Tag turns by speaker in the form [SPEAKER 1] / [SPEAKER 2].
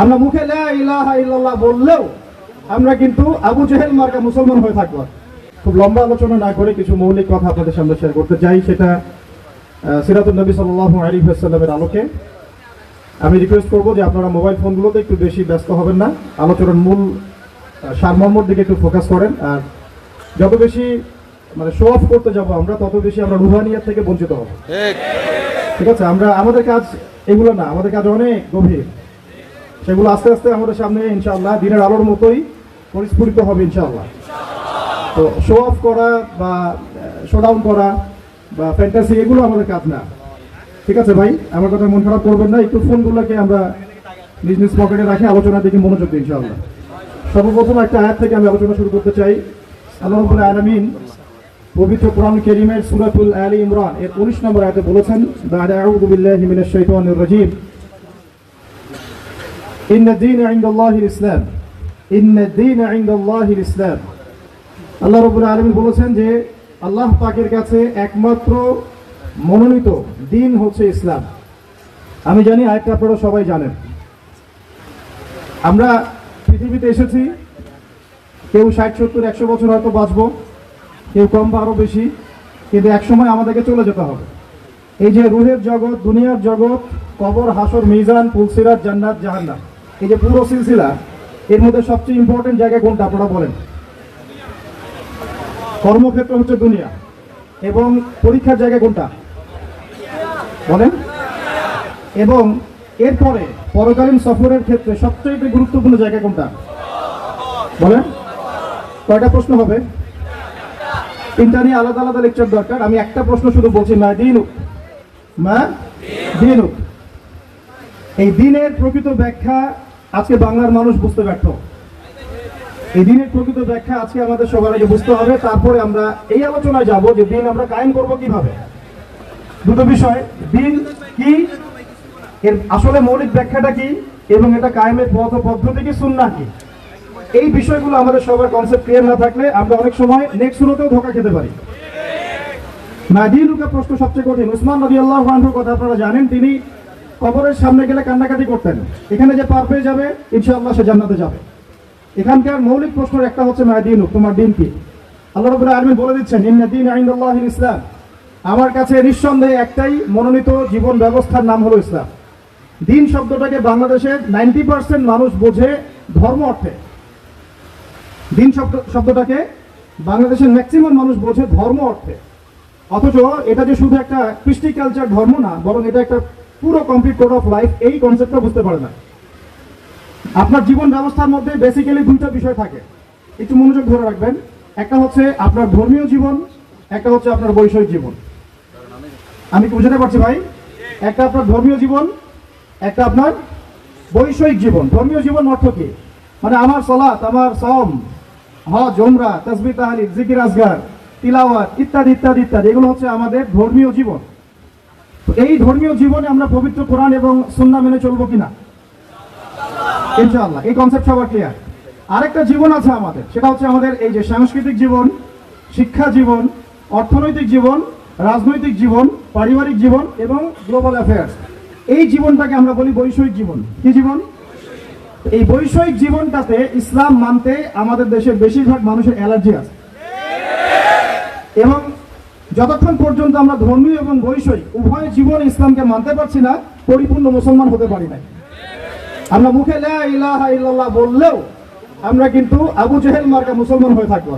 [SPEAKER 1] আমরা মুখে ইলাহা ইল্লাল্লাহ বললেও আমরা কিন্তু আবু জেহেল মার্কা মুসলমান হয়ে থাকব। খুব লম্বা আলোচনা না করে কিছু মৌলিক কথা আপনাদের সামনে শেয়ার করতে চাই সেটা সিরাতুল নবী সাল্লাল্লাহু আলাইহি ওয়াসাল্লামের আলোকে। আমি রিকোয়েস্ট করব যে আপনারা মোবাইল ফোনগুলোতে একটু বেশি ব্যস্ত হবেন না আলোচনার মূল সারমর্মর দিকে একটু ফোকাস করেন। আর যত বেশি মানে শো অফ করতে যাব আমরা তত বেশি আমরা রুহানিয়াত থেকে বঞ্চিত হব। ঠিক আছে আমরা আমাদের কাজ এগুলো না আমাদের কাজ অনেক গভীর। সেগুলো আস্তে আস্তে আমাদের সামনে, ইনশাআল্লাহ, দিনের আলোর মতোই পরিস্ফুটিত হবে, ইনশাআল্লাহ। তো শো অফ করা বা শো ডাউন করা বা ফ্যান্টাসি এগুলো আমাদের কাজ না। ঠিক আছে ভাই? আমার কথা মন খারাপ করবেন না, একটু ফোনগুলোকে আমরা নিজ পকেটে রাখি আলোচনা দিকে মনোযোগ দিই, ইনশাআল্লাহ। সর্বপ্রথম একটা আয়াত থেকে আমি আলোচনা শুরু করতে চাই। আল্লাহ রাব্বুল আলামিন পবিত্র কোরআন কারীমের সুরাতুল আলী ইমরান, এর 19 নম্বর আয়াতে বলেছেন, বাদা আউযু বিল্লাহি মিনাশ শাইতানির রাজীম। ইন্না দ্বীন ইনদাল্লাহিল ইসলাম ইন্না দ্বীন ইনদাল্লাহিল ইসলাম আল্লাহ রাব্বুল আলামিন বলেছেন যে, আল্লাহ পাকের কাছে একমাত্র মনোনীত দিন হচ্ছে ইসলাম। আমি জানি আয়াতটা আপনারা সবাই জানেন। আমরা পৃথিবীতে এসেছি, কেউ ষাট, সত্তর, একশো বছর হয়তো বাঁচবো, কেউ কম বা আরও বেশি, কিন্তু একসময় আমাদেরকে চলে যেতে হবে। এই যে রুহের জগৎ, দুনিয়ার জগৎ, কবর, হাসর, মিজান, পুলসিরাত, জান্নাত, জাহান্নাম। এই যে পুরো সিলসিলা, এর মধ্যে সবচেয়ে ইম্পর্টেন্ট জায়গা কোনটা আপনারা বলেন? কর্মক্ষেত্র হচ্ছে দুনিয়া। এবং পরীক্ষার জায়গা কোনটা? বলেন। এবং এরপরে পরকালীন সফরের ক্ষেত্রে সবচেয়ে গুরুত্বপূর্ণ জায়গা কোনটা? বলেন। কয়টা প্রশ্ন হবে? তিনটা নিয়ে আলাদা আলাদা লেকচার দরকার। আমি একটা প্রশ্ন শুধু বলছি, মা দিনুক। মা দিনুক। এই দিনের প্রকৃত ব্যাখ্যা আজকে বাংলার মানুষ বুঝতে ব্যর্থ। এই দিনের প্রকৃত ব্যাখ্যা আজকে আমাদের সবার আগে বুঝতে হবে, তারপরে আমরা এই আলোচনায় যাব যে দিন আমরা কায়েম করব কীভাবে। দুটো বিষয়, দিন কি, এর আসলে মৌলিক ব্যাখ্যাটা কি, এবং এটা কায়েমের পথ পদ্ধতি কি সুন্নাহ কি? এই বিষয়গুলো আমাদের সবার কনসেপ্ট ক্লিয়ার না থাকলে আমরা অনেক সময় নেক্সট শুরুতেও ধোকা খেতে পারি। মাদিনুকা প্রশ্ন সবচেয়ে কঠিন। উসমান নদী আল্লাহ কথা আপনারা জানেন, তিনি কবরের সামনে গেলে কান্নাকাটি করতেন। এখানে যে পার পেয়ে যাবে, ইনশাআল্লাহ সে জান্নাতে যাবে। এখানকার মৌলিক প্রশ্নের একটা হচ্ছে মাদিনুক তোমার দিন কি? আল্লাহ রবুল্লাহ আলমিন বলে দিচ্ছেন, ইন্না দিন আইন্দাল্লাহ ইসলাম। আমার কাছে নিঃসন্দেহে একটাই মনোনীত জীবন ব্যবস্থার নাম হলো ইসলাম। দিন শব্দটাকে বাংলাদেশের নাইনটি পার্সেন্ট মানুষ বোঝে ধর্ম অর্থে। দিন শব্দ, শব্দটাকে বাংলাদেশের ম্যাক্সিমাম মানুষ বোঝে ধর্ম অর্থে। অথচ এটা যে শুধু একটা কৃষ্টি কালচার ধর্ম না, বরং এটা একটা পুরো কমপ্লিট কোড অফ লাইফ এই কনসেপ্টটা বুঝতে পারে না। আপনার জীবন ব্যবস্থার মধ্যে বেসিক্যালি দুইটা বিষয় থাকে। একটু মনোযোগ ধরে রাখবেন। একটা হচ্ছে আপনার ধর্মীয় জীবন, একটা হচ্ছে আপনার বৈষয়িক জীবন। আমি কি বুঝাতে পারছি ভাই? একটা আপনার ধর্মীয় জীবন, একটা আপনার বৈষয়িক জীবন। ধর্মীয় জীবন অর্থ কি? মানে আমার সলাৎ আমার সম হজ ওমরা তসবি তাহালি জিকির আসগার তিলাওয়াত ইত্যাদি ইত্যাদি ইত্যাদি। এগুলো হচ্ছে আমাদের ধর্মীয় জীবন। এই ধর্মীয় জীবনে আমরা পবিত্র কোরআন এবং সুন্নাহ মেনে চলবো কিনা? ইনশাআল্লাহ, এই কনসেপ্ট সবার ক্লিয়ার আরেকটা জীবন আছে আমাদের, সেটা হচ্ছে আমাদের এই যে সাংস্কৃতিক জীবন, শিক্ষা জীবন, অর্থনৈতিক জীবন, রাজনৈতিক জীবন, পারিবারিক জীবন এবং গ্লোবাল অ্যাফেয়ার্স এই জীবনটাকে আমরা বলি বৈষয়িক জীবন। কি জীবন? এই বৈষয়িক জীবনটাতে ইসলাম মানতে আমাদের দেশের বেশিরভাগ মানুষের অ্যালার্জি আছে। এবং যতক্ষণ পর্যন্ত আমরা ধর্মীয় এবং বৈষয়িক, উভয় জীবন ইসলামকে মানতে পারছি না, পরিপূর্ণ মুসলমান হতে পারি না আমরা মুখে লা ইলাহা ইল্লাল্লাহ বললেও আমরা কিন্তু আবু জেহেল মার্কা মুসলমান হয়ে থাকব